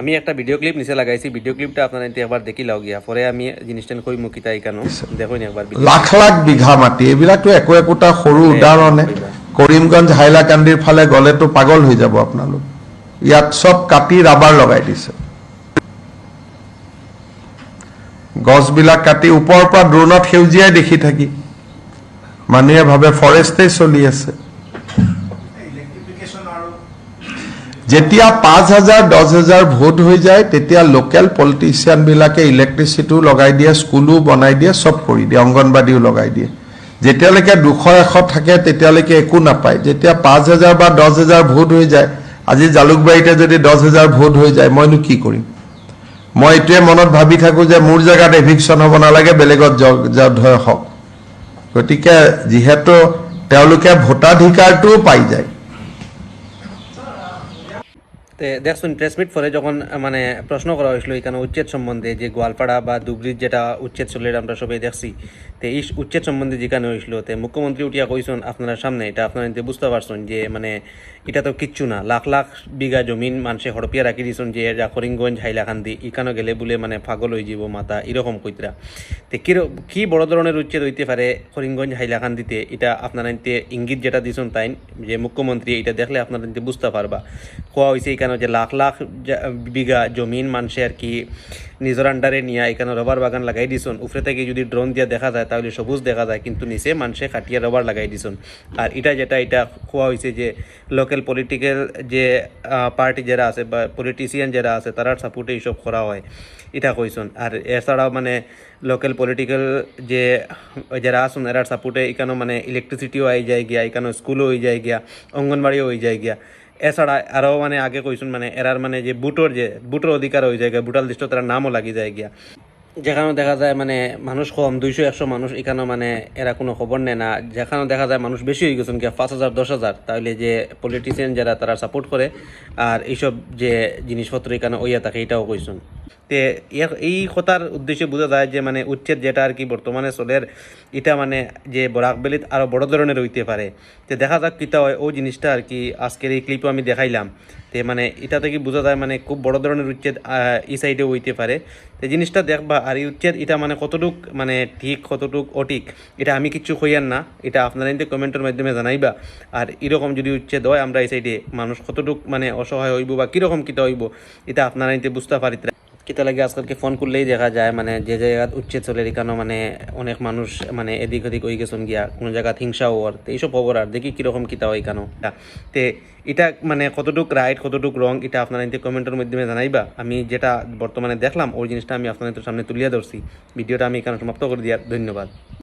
আমি একটা video clip নিচে লাগাইছি। ভিডিও ক্লিপটা আপনারা একবার দেখি লাও গিয়া। পরে আমি জিনিসটা কই মুখিতা ইকানো দেখুন একবার লাখ লাখ বিঘা মাটি এইবিলাকতো একো একোটা সৰু উদাহৰণে কৰিমগঞ্জ হাইলাকান্দিৰ ফালে গ'লেতো পাগল হৈ যাব আপোনালোক। ইয়াত চব কাটি ৰাবাৰ লগাই দিছে। গছবিলাক কাটি ওপৰৰ পৰা ড্ৰোনত সেউজীয়াই দেখি থাকি। মানুহে ভাবে ফৰেষ্টেই চলি আছে। যেতিয়া পাঁচ হাজাৰ দহ হাজাৰ ভোট হৈ যায়, তেতিয়া লোকেল পলিটিচিয়ান বিলাকে ইলেক্ট্ৰিচিটিও লগাই দিয়ে স্কুলো বনাই দিয়ে, চব কৰি দিয়ে, অংগনবাদীও লগাই দিয়ে। যেতিয়ালৈকে দুশ, এশ থাকে, তেতিয়ালৈকে একো নাপায়। যেতিয়া পাঁচ হাজাৰ বা দহ হাজাৰ ভোট হৈ যায়, আজি জালুকবাৰীতে যদি দহ হাজাৰ ভোট হৈ যায়, মইনো কি কৰিম? মই এইটোৱে মনত ভাবি থাকো যে মোৰ জেগাত এভিকশ্যন হ'ব নালাগে, বেলেগত হওক। গতিকে যিহেতু তেওঁলোকে ভোটাধিকাৰটোও পাই যায়। তে দেখুন প্রেস মিট পরে যখন মানে প্রশ্ন করা হয়েছিল এখানে উচ্ছেদ সম্বন্ধে, যে গোয়ালপাড়া বা ধুবড়ির যেটা উচ্ছেদ চলে আমরা সবাই দেখছি। তো এই উচ্ছেদ সম্বন্ধে যেখানে হয়েছিল, তে মুখ্যমন্ত্রী উঠিয়া কইছেন আপনার সামনে এটা আপনারা বুঝতে পারছেন যে মানে এটা তো কিচ্ছু না। লাখ লাখ বিঘা জমিন মানুষে হড়পিয়া রাখি দিয়েছেন যে এটা করিমগঞ্জ, হাইলাকান্দি ইখানো গেলে বলে মানে পাগল হয়ে যাব মাথা, এরকম কইতরা। তে কি কি বড় ধরনের উচ্ছেদ হইতে পারে করিমগঞ্জ, হাইলাকান্দিতে? এটা আপনারা ইঙ্গিত যেটা দিয়েছেন তাই, যে মুখ্যমন্ত্রী এটা দেখলে আপনারা বুঝতে পারবা। কোয়া হয়েছে এখানে যে লাখ লাখ বিঘা জমিন মানুষে আর কি নিজের আন্ডারে নিয়ে এখানে রবার বাগান লাগাই দিছন উপরে থেকে যদি ড্রোন দিয়ে দেখা যায়, তাহলে সবুজ দেখা যায়, কিন্তু নিচে মানুষে খাটিয়া রবার লাগাই দিছন আর এটা যেটা এটা খোয়া হয়েছে যে লোকাল পলিটিক্যাল যে পার্টি যারা আছে বা পলিটিশিয়ান যারা আছে তারার সাপোর্টে এইসব করা হয়। এটা কইসন আর এছাড়াও মানে লোকাল পলিটিক্যাল যে যারা আসুন এরার সাপোর্টে এখানে মানে ইলেকট্রিসিটিও আই যায় গিয়া এখানে স্কুলও হয়ে যায় গিয়া অঙ্গনবাড়িও হয়ে যায় গিয়া এছাড়া আরও মানে আগে কইসুন মানে এরার মানে যে বুটোর যে, বুটোর অধিকার হয়ে যায় বুটাল দৃষ্ট তার নামও লাগি যায় গিয়া যেখানে দেখা যায় মানে মানুষ কম, দুইশো, একশো মানুষ এখানেও মানে এরা কোনো খবর নেয় না। যেখানে দেখা যায় মানুষ বেশি হয়ে গেছেন কি পাঁচ হাজার, দশ হাজার। তাহলে যে পলিটিশিয়ান যারা, তারা সাপোর্ট করে। আর এইসব যে জিনিসপত্র এখানে ওইয়া থাকে, এটাও কইসুন। তে এই কথার উদ্দেশ্যে বোঝা যায় যে মানে উচ্ছেদ যেটা আর কি বর্তমানে চলের, এটা মানে যে বরাকবেলিত আরও বড় ধরনের হইতে পারে। তে দেখা যাক কিতা হয়। ও জিনিসটা আর কি আজকের এই ক্লিপও আমি দেখাইলাম। তে মানে এটা থেকে বোঝা যায় মানে খুব বড় ধরনের উচ্ছেদ এই সাইডে হইতে পারে। তো জিনিসটা দেখবা আর এই উচ্ছেদ, এটা মানে কতটুক মানে ঠিক, কতটুক অঠিক এটা আমি কিচ্ছু কইয়ার না। এটা আপনারা কিন্তু কমেন্টের মাধ্যমে জানাইবা। আর এরকম যদি উচ্ছেদ হয়, আমরা এই সাইডে মানুষ কতটুক মানে অসহায় হইব বা কীরকম কিতা হইব, এটা আপনারা নিতে বুঝতে পারিতে কিতা লাগে আজকালকে ফোন করলেই দেখা যায় মানে যে জায়গা উচ্ছেদ চলে এখানেও মানে অনেক মানুষ মানে এদিক ওদিক ওই গেছেন গিয়া, কোনো জায়গা হিংসা হওয়ার তো এইসব খবর আর দেখি কীরকম কিতা হয় কেন তে এটা মানে কতটুক রাইট কতটুক রং এটা আপনারা এতে কমেন্টের মাধ্যমে জানাইবা। আমি যেটা বর্তমানে দেখলাম ওই জিনিসটা আমি আপনাদের সামনে তুলিয়া ধরছি ভিডিওটা আমি এখানে সমাপ্ত করে দিয়া, ধন্যবাদ।